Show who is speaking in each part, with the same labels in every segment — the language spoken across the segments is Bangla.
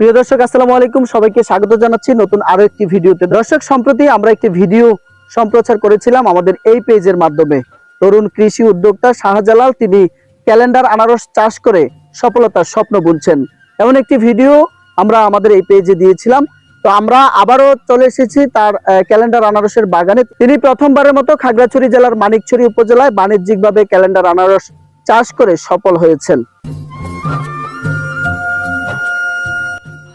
Speaker 1: প্রিয় দর্শক, আসসালামু আলাইকুম। সবাইকে স্বাগত জানাচ্ছি নতুন আরও একটি ভিডিওতে। দর্শক, সম্প্রতি আমরা একটি ভিডিও সম্প্রচার করেছিলাম আমাদের এই পেজের মাধ্যমে। তরুণ কৃষি উদ্যোক্তা শাহজালাল, তিনি ক্যালেন্ডার আনারস চাষ করে সফলতার স্বপ্ন বুনছেন। এমন একটি ভিডিও আমরা আমাদের এই পেজে দিয়েছিলাম। তো আমরা আবারও চলে এসেছি তার ক্যালেন্ডার আনারসের বাগানে। তিনি প্রথমবারের মতো খাগড়াছড়ি জেলার মানিকছড়ি উপজেলায় বাণিজ্যিকভাবে ক্যালেন্ডার আনারস চাষ করে সফল হয়েছেন।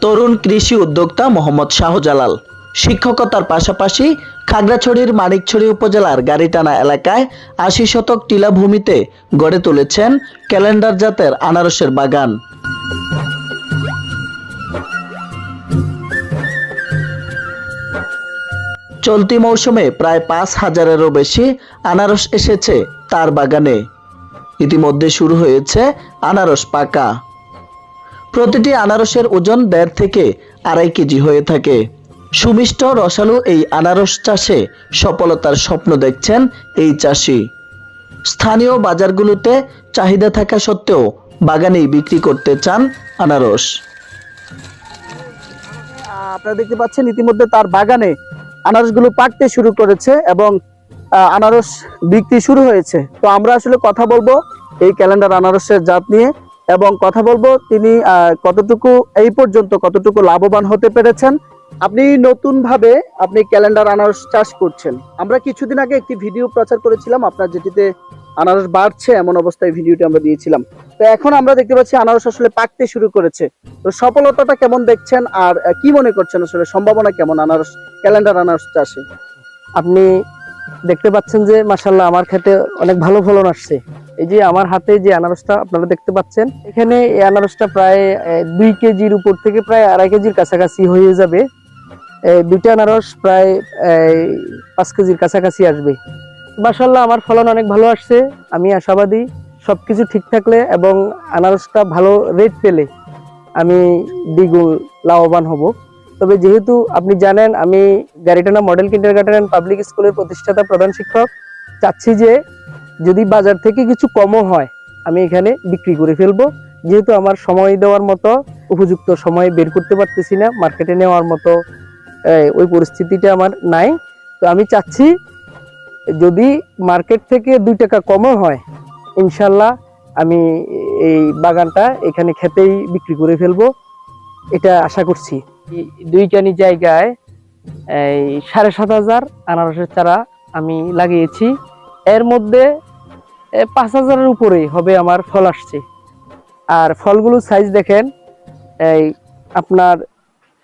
Speaker 1: তরুণ কৃষি উদ্যোক্তা মোহাম্মদ শাহজালাল। শিক্ষকতার পাশাপাশি খাগড়াছড়ির মানিকছড়ি উপজেলার গাড়িটানা এলাকায় আশি শতক টিলা ভূমিতে গড়ে তুলেছেন ক্যালেন্ডার জাতের আনারসের বাগান। চলতি মৌসুমে প্রায় পাঁচ হাজারেরও বেশি আনারস এসেছে তার বাগানে। ইতিমধ্যে শুরু হয়েছে আনারস পাকা। প্রতিটি আনারসের ওজন দেড় থেকে আড়াই কেজি হয়ে থাকে। সুমিষ্ট রসালো এই আনারস চাষে সফলতার স্বপ্ন দেখছেন এই চাষি। স্থানীয় বাজারগুলোতে চাহিদা থাকা সত্ত্বেও বাগানেই বিক্রি করতে চান আনারস। আপনারা দেখতে পাচ্ছেন ইতিমধ্যে তার বাগানে আনারসগুলো পাকতে শুরু করেছে এবং আনারস বিক্রি শুরু হয়েছে। তো আমরা আসলে কথা বলব এই ক্যালেন্ডার আনারসের জাত নিয়ে। এবং কথা বলব, তিনি কতটুকু, এই পর্যন্ত কতটুকু লাভবান হতে পেরেছেন, আপনি নতুন ভাবে আপনি ক্যালেন্ডার আনারস চাষ করছেন। আমরা কিছুদিন আগে একটি ভিডিও প্রচার করেছিলাম, আপনার যেটিতে আনারস বাড়ছে এমন অবস্থায় ভিডিওটি আমরা দিয়েছিলাম। তো এখন আমরা দেখতে পাচ্ছি আনারস আসলে পাকতে শুরু করেছে। তো সফলতাটা কেমন দেখছেন আর কি মনে করছেন আসলে সম্ভাবনা কেমন আনারস, ক্যালেন্ডার আনারস চাষে?
Speaker 2: আপনি দেখতে পাচ্ছেন যে মাসাল্লাহ আমার ক্ষেতে অনেক ভালো ফলন আসছে। এই যে আমার হাতে যে আনারসটা আপনারা দেখতে পাচ্ছেন, এখানে এই আনারসটা প্রায় দুই কেজির উপর থেকে প্রায় আড়াই কেজির কাছাকাছি হয়ে যাবে। দুইটা আনারস প্রায় পাঁচ কেজির কাছাকাছি আসবে। মাসাল্লাহ আমার ফলন অনেক ভালো আসছে। আমি আশাবাদী, সবকিছু ঠিক থাকলে এবং আনারসটা ভালো রেট পেলে আমি দ্বিগুণ লাভবান হব। তবে যেহেতু আপনি জানেন, আমি গাড়িটানা মডেল কিন্ডার গার্ডেন পাবলিক স্কুলের প্রতিষ্ঠাতা প্রধান শিক্ষক, চাচ্ছি যে যদি বাজার থেকে কিছু কমও হয়, আমি এখানে বিক্রি করে ফেলব। যেহেতু আমার সময় দেওয়ার মতো, উপযুক্ত সময় বের করতে পারতেছি না মার্কেটে নেওয়ার মতো ওই পরিস্থিতিটা আমার নাই। তো আমি চাচ্ছি, যদি মার্কেট থেকে দুই টাকা কমও হয়, ইনশাল্লাহ আমি এই বাগানটা এখানে খেতেই বিক্রি করে ফেলব। এটা আশা করছি। এই দুইখানি জায়গায়, এই সাড়ে সাত হাজার আনারসের চারা আমি লাগিয়েছি। এর মধ্যে পাঁচ হাজারের উপরেই হবে আমার ফল আসছে। আর ফলগুলোর সাইজ দেখেন, এই আপনার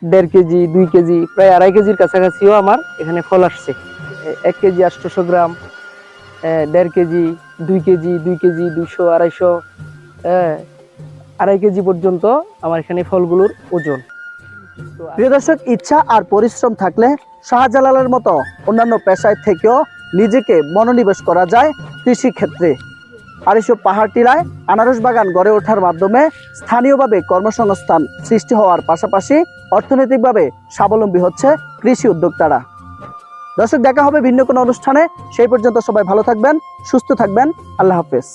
Speaker 2: দেড় কেজি, দুই কেজি, প্রায় আড়াই কেজির কাছাকাছিও আমার এখানে ফল আসছে। এক কেজি আটশোশো গ্রাম দেড় কেজি, দুই কেজি দুই কেজি, দুইশো, আড়াইশো আড়াই কেজি পর্যন্ত আমার এখানে ফলগুলোর ওজন।
Speaker 1: প্রিয় দর্শক, ইচ্ছা আর পরিশ্রম থাকলে শাহজালালের মতো অন্যান্য পেশায় থেকেও নিজেকে মনোনিবেশ করা যায় কৃষি ক্ষেত্রে আর এসব পাহাড় টিলায় আনারস বাগান গড়ে ওঠার মাধ্যমে স্থানীয়ভাবে কর্মসংস্থান সৃষ্টি হওয়ার পাশাপাশি অর্থনৈতিকভাবে স্বাবলম্বী হচ্ছে কৃষি উদ্যোক্তারা। দর্শক, দেখা হবে ভিন্ন কোনো অনুষ্ঠানে। সেই পর্যন্ত সবাই ভালো থাকবেন, সুস্থ থাকবেন। আল্লাহ হাফেজ।